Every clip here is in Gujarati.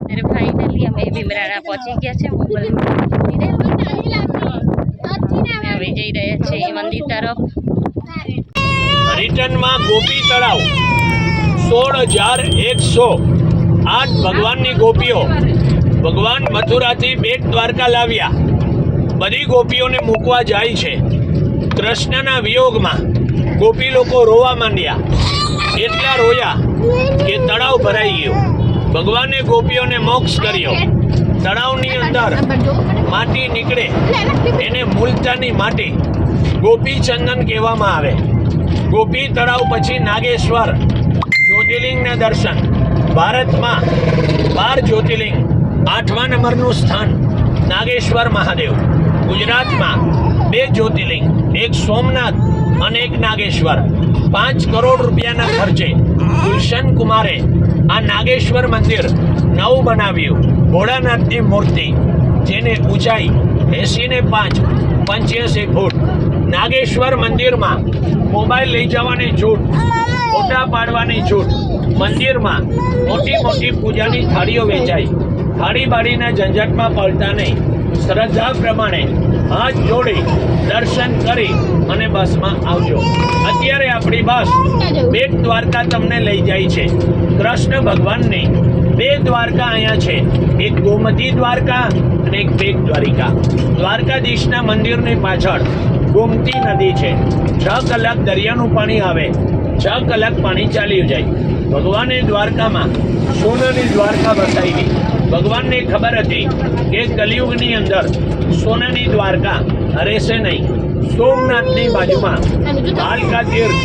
અરે ફાઇનલી અમે ભીમરાણા પહોંચી ગયા છે મોગલ હવે જઈ રહ્યા છે એ મંદિર તરફ. રિટર્નમાં ગોપી તળાવ. સોળ હજાર એકસો આઠ ભગવાનની ગોપીઓ. ભગવાન મથુરાથી બેટ દ્વારકા લાવ્યા. બધી ગોપીઓને મૂકવા જાય છે. કૃષ્ણના વિયોગમાં ગોપી લોકો રોવા માંડ્યા. એટલા રોયા કે તળાવ ભરાઈ ગયું. ભગવાને ગોપીઓને મોક્ષ કર્યો. તળાવની અંદર માટી નીકળે. એને મૂલતાની માટી ગોપી ચંદન કહેવામાં આવે. ગોપી તળાવ પછી નાગેશ્વર, જ્યોતિર્લિંગના દર્શન. ભારતમાં બાર જ્યોતિર્લિંગ, આઠમા નંબરનું સ્થાન નાગેશ્વર મહાદેવ. ગુજરાતમાં બે જ્યોતિર્લિંગ, એક સોમનાથ અને એક નાગેશ્વર. પાંચ કરોડ રૂપિયાના ખર્ચે ગુલશન કુમારે આ નાગેશ્વર મંદિર નવું બનાવ્યું. ભોળાનાથની મૂર્તિ, જેની ઊંચાઈ એસી ને પાંચ, પંચ્યાસી ફૂટ. નાગેશ્વર મંદિરમાં મોબાઈલ લઈ જવાની છૂટ, ફોટા પાડવાની છૂટ. મંદિરમાં મોટી મોટી પૂજાની થાળીઓ વેચાઈ. થાળી બાળીના ઝંઝટમાં પડતા નહીં શ્રદ્ધા પ્રમાણે હાથ જોડી દર્શન કરી અને બસમાં આવજો. અત્યારે આપણી બસ બેટ દ્વારકા તમને લઈ જાય છે. કૃષ્ણ ભગવાનની બે દ્વારકા અહીંયા છે. એક ગોમતી દ્વારકા અને એક બેટ દ્વારિકા. દ્વારકાધીશના મંદિરની પાછળ ગોમતી નદી છે. છ કલાક દરિયાનું પાણી આવે. છ કલાક પાણી ચાલ્યું જાય. ભગવાને દ્વારકામાં સોનાની દ્વારકા બસાવી ભગવાનને ખબર હતી કે કલિયુગની અંદર સોનાની દ્વારકા રહેશે નહીં. સોમનાથની બાજુમાં કાલકા તીર્થ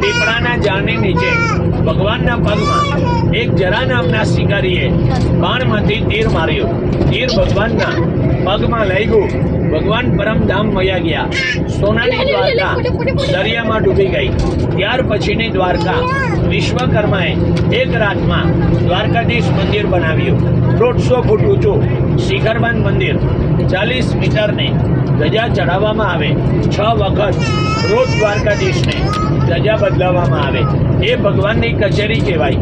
પીપળાના ઝાડની નીચે ભગવાનના પગમાં એક જરા નામના શિકારીએ બાણમાંથી તીર માર્યું. તીર ભગવાનના પગમાં લઈ ગયું. ભગવાન પરમધામ વયા ગયા. સોનાની દ્વારકા દરિયામાં ડૂબી ગઈ. ત્યાર પછીની દ્વારકા વિશ્વકર્માએ એક રાતમાં દ્વારકાધીશ મંદિર બનાવ્યું. દોઢસો ફૂટ ઊંચું શિખરબાન મંદિર. ચાલીસ મીટરને ધજા ચડાવવામાં આવે. છ વખત રોજ દ્વારકાધીશને ધજા બદલાવવામાં આવે. એ ભગવાનની કચેરી કહેવાય.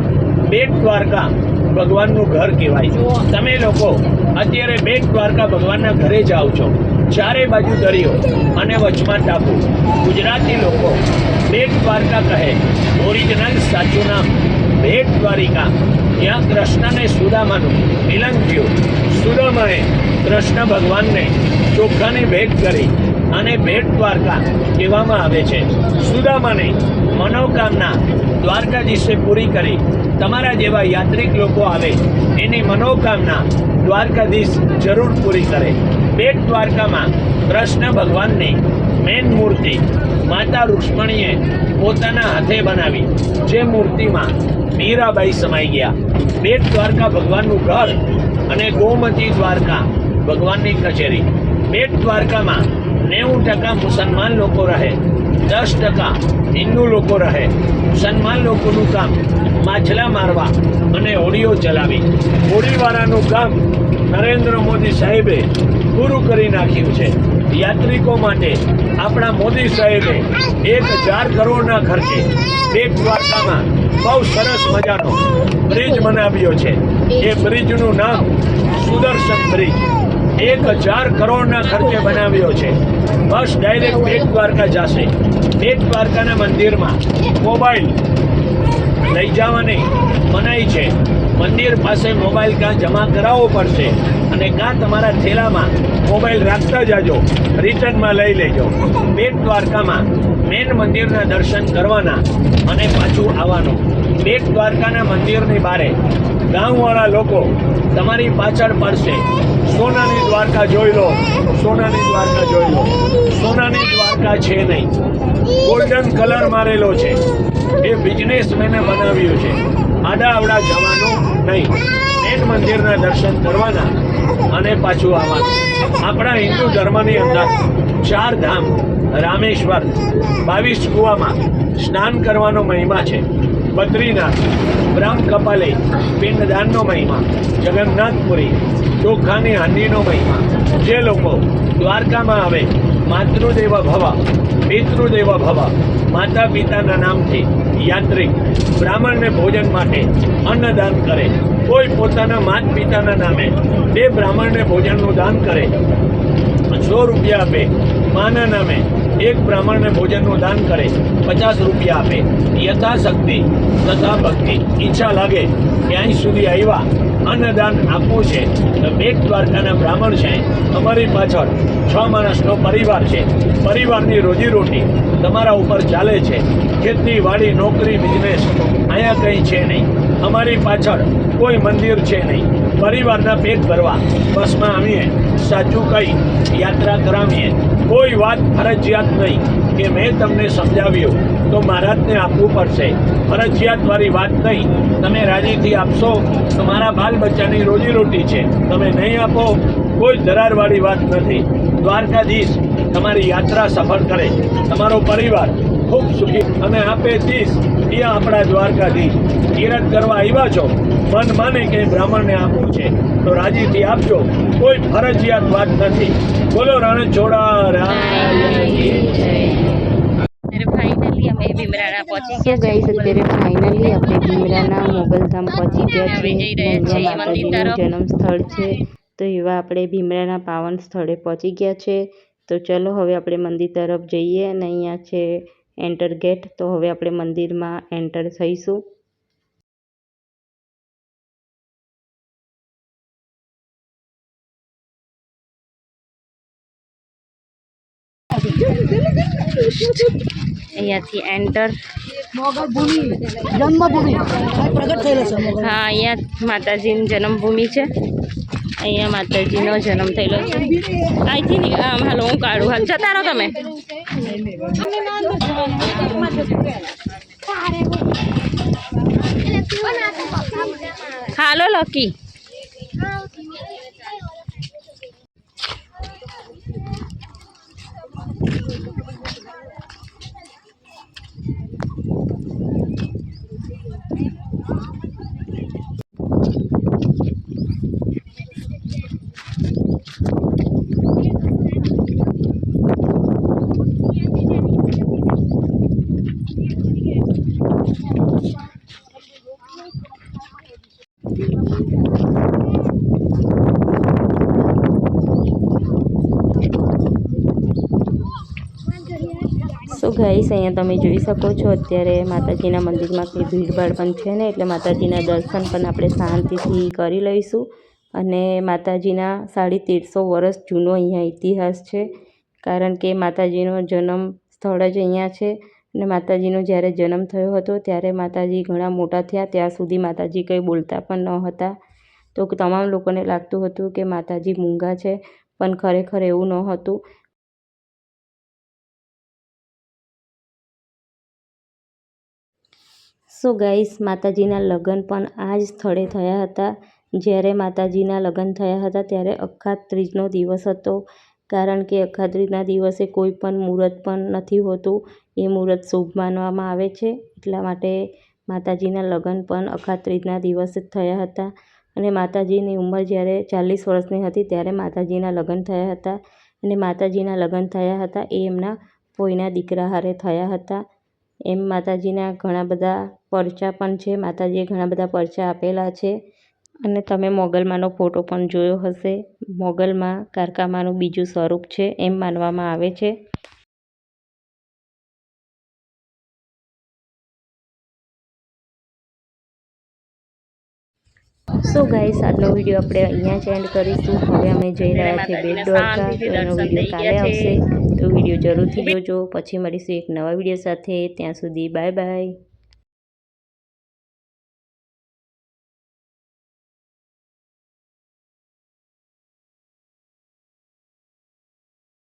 બેટ દ્વારકા ભગવાનનું ઘર કહેવાય. તમે લોકો અત્યારે બેટ દ્વારકા ભગવાનના ઘરે જાઓ છો. ચારે બાજુ દરિયો અને વચમાં ટાપુ. ગુજરાતી લોકો બેટ દ્વારકા કહે ઓરિજિનલ સાચું નામ. ભેટ દ્વારિકા ત્યાં કૃષ્ણને સુદામાનું મિલન થયું. સુદામાએ કૃષ્ણ ભગવાનને ચોખાની ભેટ કરી અને ભેટ દ્વારકા કહેવામાં આવે છે. સુદામાને મનોકામના દ્વારકાધીશે પૂરી કરી. તમારા જેવા યાત્રિક લોકો આવે, એની મનોકામના દ્વારકાધીશ જરૂર પૂરી કરે. બેટ દ્વારકામાં કૃષ્ણ ભગવાનની મેન મૂર્તિ માતા રૂક્ષ્મણીએ પોતાના હાથે બનાવી, જે મૂર્તિમાં મીરાબાઈ સમાઈ ગયા. બેટ દ્વારકા ભગવાનનું ઘર અને ગોમતી દ્વારકા ભગવાનની કચેરી. બેટ દ્વારકામાં નેવું ટકા મુસલમાન લોકો રહે, દસ ટકા હિન્દુ લોકો રહે. મુસલમાન લોકોનું કામ માછલા મારવા અને હોડીઓ ચલાવી. હોડીવાળાનું કામ નરેન્દ્ર મોદી સાહેબે પૂરું કરી નાખ્યું છે. યાત્રિકો માટે આપણા મોદી સાહેબે એક હજાર કરોડના ખર્ચે બેટ દ્વારકામાં બહુ સરસ મજાનો બ્રિજ બનાવ્યો છે. એ બ્રિજનું નામ સુદર્શન બ્રિજ. એક હજાર કરોડના ખર્ચે બનાવ્યો છે. બસ ડાયરેક્ટ બેટ દ્વારકા જશે. બેટ દ્વારકાના મંદિરમાં મોબાઈલ લઈ જવાની મનાઈ છે. મંદિર પાસે મોબાઈલ કાં જમા કરાવવો પડશે? અને કાં તમારા થેલામાં મોબાઈલ રાખતા જાજો? રિટર્નમાં લઈ લેજો. બેટ દ્વારકામાં મેન મંદિરના દર્શન કરવાના અને પાછું આવવાનું. બેટ દ્વારકાના મંદિરની બારે ગામવાળા લોકો તમારી પાછળ પડશે. સોનાની દ્વારકા જોઈ લો. સોનાની દ્વારકા જોઈ લો. સોનાની દ્વારકા છે નહીં. ગોલ્ડન કલર મારેલો છે. એ બિઝનેસમેને બનાવ્યું છે. આડા આવડા જવાનું નહીં. મેન મંદિરના દર્શન કરવાના અને પાછું આવવાનું. આપણા હિન્દુ ધર્મની અંદર ચાર ધામ, રામેશ્વર, બાવીસ કુવામાં સ્નાન કરવાનો મહિમા છે. બદ્રીનાથ બ્રહ્મ કપાલે પિંડદાનનો મહિમા, જગન્નાથપુરી, ચોખાની હાંડીનો મહિમા. જે લોકો દ્વારકામાં આવે માતૃદેવ ભવા, પિતૃદેવ ભવા માતા પિતાના નામથી યાત્રિક બ્રાહ્મણને ભોજન માટે અન્નદાન કરે. કોઈ પોતાના માત પિતાના નામે બે બ્રાહ્મણને ભોજનનું દાન કરે. સો રૂપિયા આપે, માના નામે એક બ્રાહ્મણને ભોજનનું દાન કરે. પચાસ રૂપિયા આપે. યથાશક્તિ તથા ભક્તિ. ઈચ્છા લાગે ત્યાં સુધી આવ્યા. અન્નદાન આપવું છે. તો બેટ દ્વારકાના બ્રાહ્મણ છે. અમારી પાછળ છ માણસનો પરિવાર છે. પરિવારની રોજીરોટી તમારા ઉપર ચાલે છે. ખેતી વાડી નોકરી બિઝનેસ અહીંયા કંઈ છે નહીં. અમારી પાછળ કોઈ મંદિર છે નહીં. પરિવારના પેટ ભરવા બસમાં આવીએ, સાચું કહી યાત્રા કરાવીએ. કોઈ વાત ફરજિયાત નહીં કે મેં તમને સમજાવ્યું તો મહારાજને આપવું પડશે. ફરજિયાત વાળી વાત નહીં. તમે રાજીથી આપશો તો મારા બાલ બચ્ચાની રોજીરોટી છે. તમે નહીં આપો, કોઈ દરારવાળી વાત નથી. દ્વારકાધીશ તમારી યાત્રા સફળ કરે. તમારો પરિવાર ખૂબ સુખી અને આપે દીશ એ આપણા દ્વારકાધીશ કિરત કરવા આવ્યા છો. મન માને કે બ્રાહ્મણને આપવું છે. તો રાજીથી આપજો. કોઈ ફરજિયાત વાત નથી. બોલો રાણ છોડા ફાઇનલી પહોંચી ગયા ફાઇનલી આપણે ભીમરાના મોગલધામ પહોંચી ગયા છીએ. માતાજીનું જન્મ સ્થળ છે. તો એવા આપણે ભીમરાના પાવન સ્થળે પહોંચી ગયા છે. તો ચલો હવે આપણે મંદિર તરફ જઈએ અને અહીંયા છે એન્ટર ગેટ તો હવે આપણે મંદિરમાં એન્ટર થઈશું. અહીંયાથી એન્ટર જન્મભૂમિ. પ્રગટ થયેલો છે હા અહીંયા માતાજીની જન્મભૂમિ છે. અહીંયા માતાજીનો જન્મ થયેલો છે. અહીંથી આમ હાલો, હું કાઢું. હાલ, જતા રહો તમે. હાલો, લકી. સો ગાઈસ અહીંયા તમે જોઈ શકો છો, અત્યારે માતાજીના મંદિરમાં કોઈ ભીડભાડ પણ છે ને, એટલે માતાજીના દર્શન પણ આપણે શાંતિથી કરી લઈશું. અને માતાજીના સાડી તેરસો વર્ષ જૂનો અહીંયા ઇતિહાસ છે, કારણ કે માતાજીનો જન્મ સ્થળ જ અહીંયા છે. અને માતાજીનો જ્યારે જન્મ થયો હતો, ત્યારે માતાજી ઘણા મોટા થયા, ત્યાં સુધી માતાજી કંઈ બોલતા પણ ન હતા. તો તમામ લોકોને લાગતું હતું કે માતાજી મૂંગા છે, પણ ખરેખર એવું ન હતું સો ગાઈસ, માતાજીના લગ્ન પણ આ જ સ્થળે થયા હતા. જ્યારે માતાજીના લગ્ન થયા હતા ત્યારે અખાત ત્રીજનો દિવસ હતો. કારણ કે અખાત ત્રીજના દિવસે કોઈ પણ મુહૂર્ત પણ નથી હોતું. એ મુહૂર્ત શુભ માનવામાં આવે છે. એટલા માટે માતાજીના લગ્ન પણ અખાત ત્રીજના દિવસે થયા હતા. અને માતાજીની ઉંમર જ્યારે ચાલીસ વર્ષની હતી ત્યારે માતાજીના લગ્ન થયા હતા. અને માતાજીના લગ્ન થયા હતા એ એમના ફોઈના દીકરા હારે થયા હતા. એમ માતાજીના ઘણા બધા પરચા પણ છે. માતાજીએ ઘણા બધા પરચા આપેલા છે. અને તમે મોગલમાનો ફોટો પણ જોયો હશે. મોગલમાં કારકામાનું બીજું સ્વરૂપ છે એમ માનવામાં આવે છે. સો ગાઈસ આજનો વીડિયો આપણે અહીંયા જ એન્ડ કરીશું. હવે અમે જઈ રહ્યા છીએ બેટ દ્વારકા એનો વીડિયો કાલે આવશે. તો વીડિયો જરૂરથી જોજો. પછી મળીશું એક નવા વીડિયો સાથે. ત્યાં સુધી બાય બાય